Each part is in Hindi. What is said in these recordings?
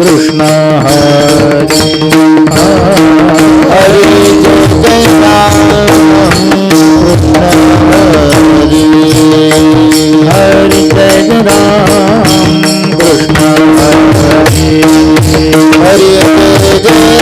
Krishna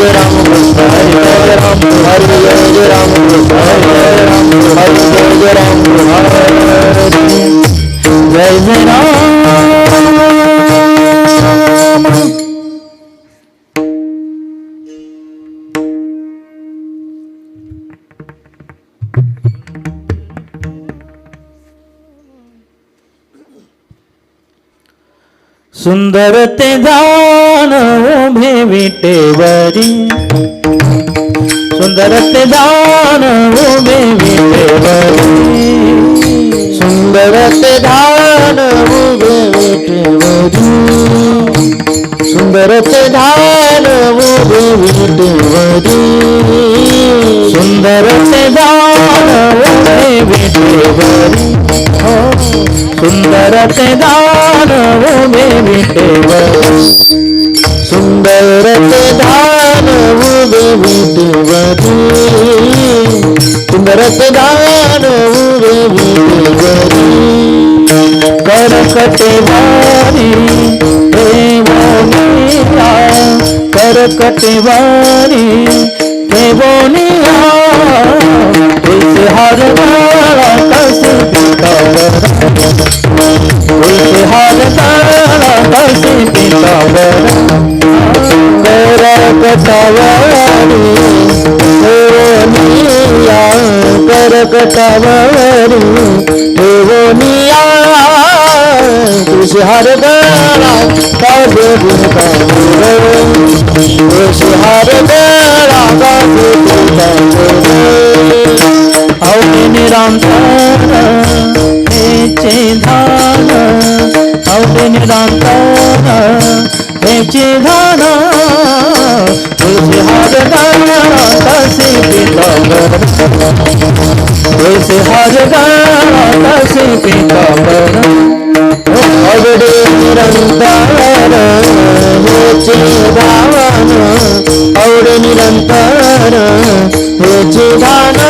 Ram Hare Ram Hare Ram Hare Ram Hare Ram Hare Ram Jai Jai Ram ಸುಂದರತೆ ದಾನವು ಬೇವಿಟ್ಟೆವರಿ ಸುಂದರತೆ ದಾನವು ಬೇವಿಟ್ಟೆವರಿ ಸುಂದರತೆ ದಾನವು ಬೇವಿಟ್ಟೆವರಿ ಸುಂದರತೆ ದಾನವು ಬೇವಿಟ್ಟೆ सुंदर ते दान उभे विटेवरी सुंदर धान उभे विटेवरी करकटे वारी बोनिया करकटे वारी बोनिया इसे हर कस ಸಿಟಿ ತವರ ಕರಕ ತವರಿ ದೇವನಿಯ ಕರಕ ತವರಿ ದೇವನಿಯ ಕೃಷಿಹರ ದಾರ ಕಾವೇರಿ ತವರ ಕೃಷಿಹರ ದಾರ ಕಾವೇರಿ ತವರ ಅವನಿ ನಿರಂತರ ಹೆಚ್ಚೆ ಧಾರ अवघे निरांताना त्याचे धाना तुझे हार गाणा तसे पितांबर. तुझे हार गाणा तसे पितांबर. अवघे निरंतर हेचे धावान अवघे निरंतर हेचे धाना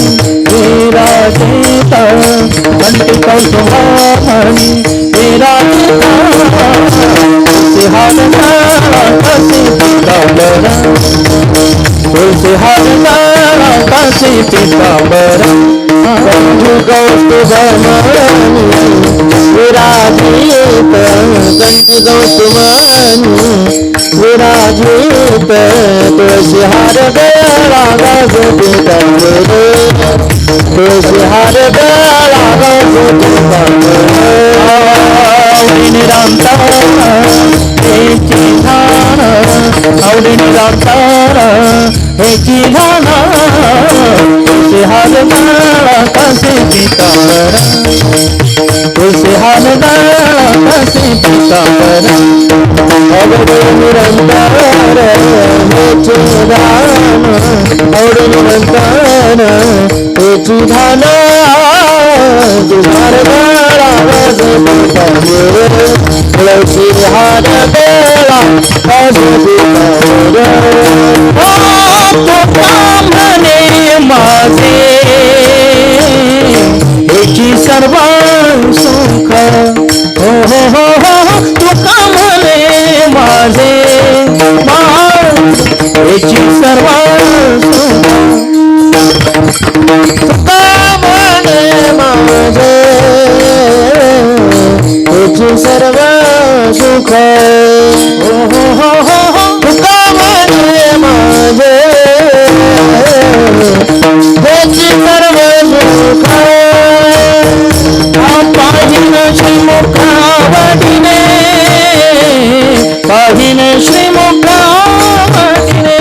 कौस्तुभामणि विराजित कंटी कौस्तुभामणि विराजित तुलसी हार कसी पितांबर तुलसी हार कसी पितांबर कंठी कौस्तुभमणि विराजित कंठी कौस्तुभमणि विराजित तुळशीहार बेला गाज पितांबरे तुळशीहार बेला गाज पितांबरे आवडी निरंतर हेची धान आवडी निरंतर हेची धान तुळशी हार गाळा कसे हार गाळा पितांबर अवडे निरंतर त्याची धान तुझार आवाज़ तुळशी हार बेळा आज म्हणे माझे याची सर्व মুখে। কামানে মাঝে। দেখি সর্বমুখে পাহিন শ্রীমুখাবটিনে পাহিন শ্রীমুখাবটিনে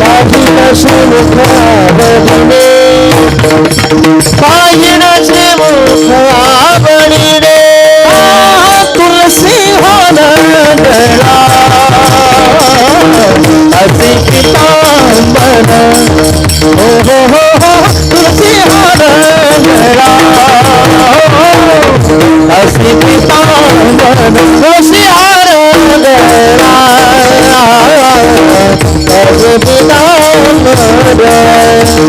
পাহিন শ্রীমুখাবটিনে পাহিন শ্রীমুখা Thank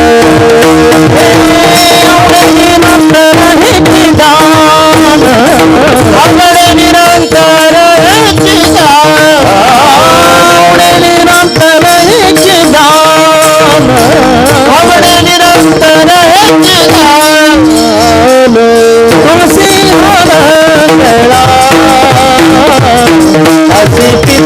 you. Sempre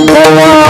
Mubarak